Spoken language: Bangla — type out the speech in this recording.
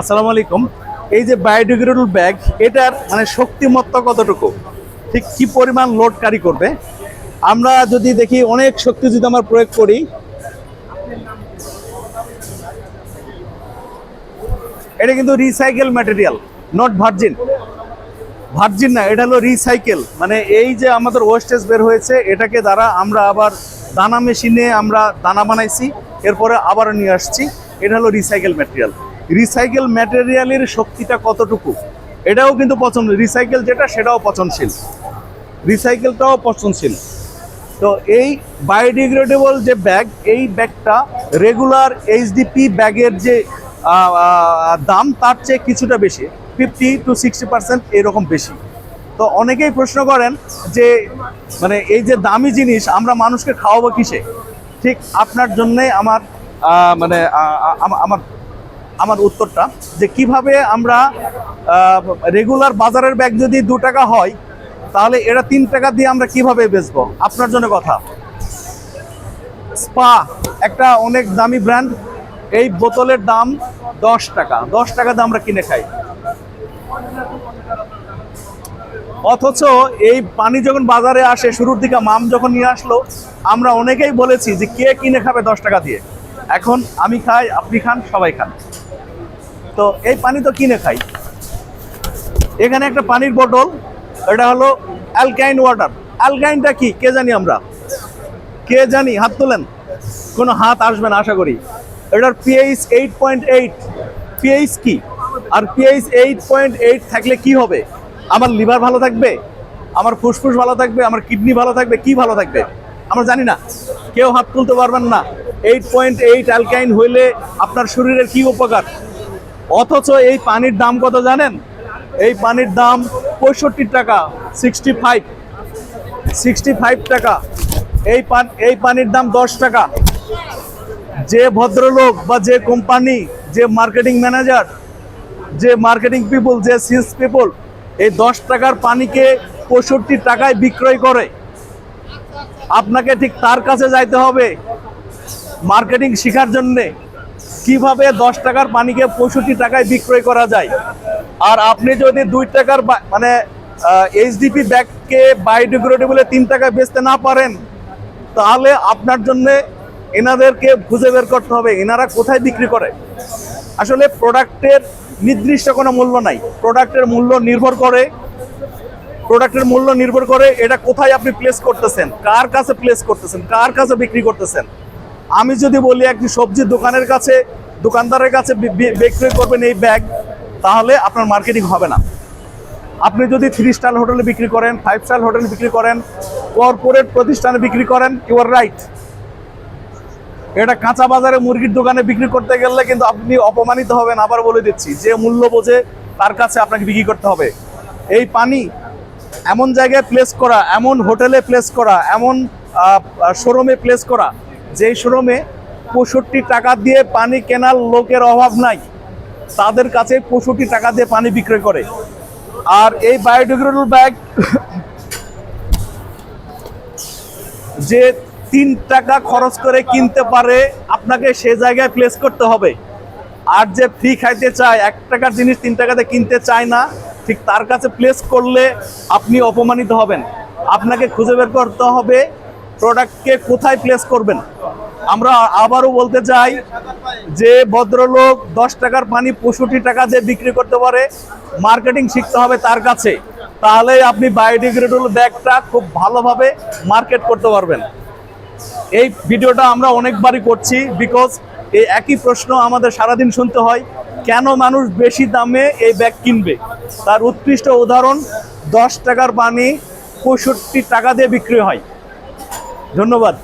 আসসালামু আলাইকুম। এই যে বায়োডিগ্রেডেবল ব্যাগ, এটার মানে শক্তিমত্তা কতটুকু? ঠিক কি পরিমাণ লোড ক্যারি করবে? আমরা যদি দেখি অনেক শক্তি যদি আমরা প্রয়োগ করি, এটা কিন্তু recycle material not virgin virgin না, এটা হলো রিসাইকেল মানে এই যে আমাদের ওয়েস্টেজ বের হয়েছে, এটাকে দ্বারা আমরা আবার দানা মেশিনে আমরা দানা বানাইছি, এরপরে আবার নিয়ে আসছি। এটা হলো রিসাইকেল ম্যাটেরিয়াল রিসাইকেল ম্যাটেরিয়ালের শক্তিটা কতটুকু? এটাও কিন্তু পছন্দ রিসাইকেল যেটা সেটাও পচনশীল রিসাইকেলটাও পচনশীল তো এই বায়োডিগ্রেডেবল যে ব্যাগ এই ব্যাগটা রেগুলার এইচডিপি ব্যাগের যে দাম, তার চেয়ে কিছুটা বেশি ফিফটি টু সিক্সটি পার্সেন্ট এরকম বেশি। তো অনেকেই প্রশ্ন করেন যে মানে এই যে দামি জিনিস আমরা মানুষকে খাওয়াবো কিসে? ঠিক আপনার জন্যে আমার মানে আমার আমার উত্তরটা, যে কীভাবে আমরা রেগুলার বাজারের ব্যাগ যদি দু টাকা হয়, তাহলে এরা তিন টাকা দিয়ে আমরা কীভাবে বেচবো? আপনার জন্য কথা। স্পা একটা অনেক দামি ব্র্যান্ড এই বোতলের দাম দশ টাকা। দশ টাকা দিয়ে আমরা কিনে খাই। অথচ এই পানি যখন বাজারে আসে, শুরুর দিকে মাম যখন নিয়ে আসলো, আমরা অনেকেই বলেছি যে কে কিনে খাবে দশ টাকা দিয়ে? এখন আমি খাই, আপনি খান, সবাই খান। তো এই পানি তো কিনে খাই। এখানে একটা পানির বোতল এটা হলো অ্যালকাইন ওয়াটার অ্যালকাইনটা কি? কে জানি আমরা? কে জানি? হাত তোলেন। কোনো হাত আসবে না, আশা করি। এটার pH eight point eight pH কি? আর পিএইচ এইট পয়েন্ট এইট থাকলে কি হবে? আমার লিভার ভালো থাকবে? আমার ফুসফুস ভালো থাকবে? আমার কিডনি ভালো থাকবে? কি ভালো থাকবে? আমরা জানি না। কেউ হাত তুলতে পারবেন না। এইট পয়েন্ট এইট অ্যালকাইন হইলে আপনার শরীরের কি উপকার? অথচ এই পানির দাম কত জানেন? এই পানির দাম পঁয়ষট্টি টাকা সিক্সটি ফাইভ সিক্সটি ফাইভ টাকা। এই পান, এই পানির দাম দশ টাকা। যে ভদ্রলোক বা যে কোম্পানি, যে মার্কেটিং ম্যানেজার, যে মার্কেটিং পিপল, যে সেলস পিপল, এই দশ টাকার পানিকে পঁয়ষট্টি টাকায় বিক্রয় করে। আপনাকে ঠিক তার কাছে যাইতে হবে। মার্কেটিং শেখার জন্যে। কীভাবে দশ টাকার পানিকে পঁয়ষট্টি টাকায় বিক্রয় করা যায়? আর আপনি যদি দুই টাকার মানে এইচডিপি ব্যাগকে বায়োডিগ্রেডেবলে তিন টাকায় বেচতে না পারেন, তাহলে আপনার জন্যে এনাদেরকে খুঁজে বের করতে হবে। এনারা কোথায় বিক্রি করে? আসলে প্রোডাক্টের নির্দিষ্ট কোনো মূল্য নাই। প্রোডাক্টের মূল্য নির্ভর করে, প্রোডাক্টের মূল্য নির্ভর করে এটা কোথায় আপনি প্লেস করতেছেন, কার কাছে প্লেস করতেছেন, কার কাছে বিক্রি করতেছেন। আমি যদি বলি একটি সবজির দোকানের কাছে দোকানদারের কাছে বি- বি- করবেন এই ব্যাগ, তাহলে আপনার মার্কেটিং হবে না। আপনি যদি থ্রি স্টার হোটেলে বিক্রি করেন ফাইভ স্টার হোটেলে বিক্রি করেন কর্পোরেট প্রতিষ্ঠানে বিক্রি করেন ইউ আর রাইট এটা কাঁচা বাজারে মুরগির দোকানে বিক্রি করতে গেলে কিন্তু আপনি অপমানিত হবেন। আবার বলে দিচ্ছি, যে মূল্য বোঝে তার কাছে আপনাকে বিক্রি করতে হবে। এই পানি এমন জায়গায় প্লেস করা, এমন হোটেলে প্লেস করা, এমন শোরুমে প্লেস করা, যেই শোরুমে পঁয়ষট্টি টাকা দিয়ে পানি কেনার লোকের অভাব নাই। তাদের কাছে পঁয়ষট্টি টাকা দিয়ে পানি বিক্রয় করে। আর এই বায়োডিগ্রেডেবল ব্যাগ যে তিন টাকা খরচ করে কিনতে পারে, আপনাকে সে জায়গায় প্লেস করতে হবে। আর যে ফ্রি খাইতে চায়, এক টাকার জিনিস তিন টাকাতে কিনতে চায় না, ঠিক তার কাছে প্লেস করলে আপনি অপমানিত হবেন। আপনাকে খুঁজে বের করতে হবে প্রোডাক্টকে কোথায় প্লেস করবেন। আমরা আবারও বলতে চাই যে ভদ্রলোক দশ টাকার পানি পঁয়ষট্টি টাকা দিয়ে বিক্রি করতে পারে মার্কেটিং শিখতে হবে তার কাছে। তাহলে আপনি বায়োডিগ্রেডেবল ব্যাগটা খুব ভালোভাবে মার্কেট করতে পারবেন। এই ভিডিওটা আমরা অনেকবারই করছি বিকজ এই একই প্রশ্ন আমাদের সারাদিন শুনতে হয়, কেন মানুষ বেশি দামে এই ব্যাগ কিনবে? তার উৎকৃষ্ট উদাহরণ, দশ টাকার পানি পঁয়ষট্টি টাকা দিয়ে বিক্রি হয়। ধন্যবাদ।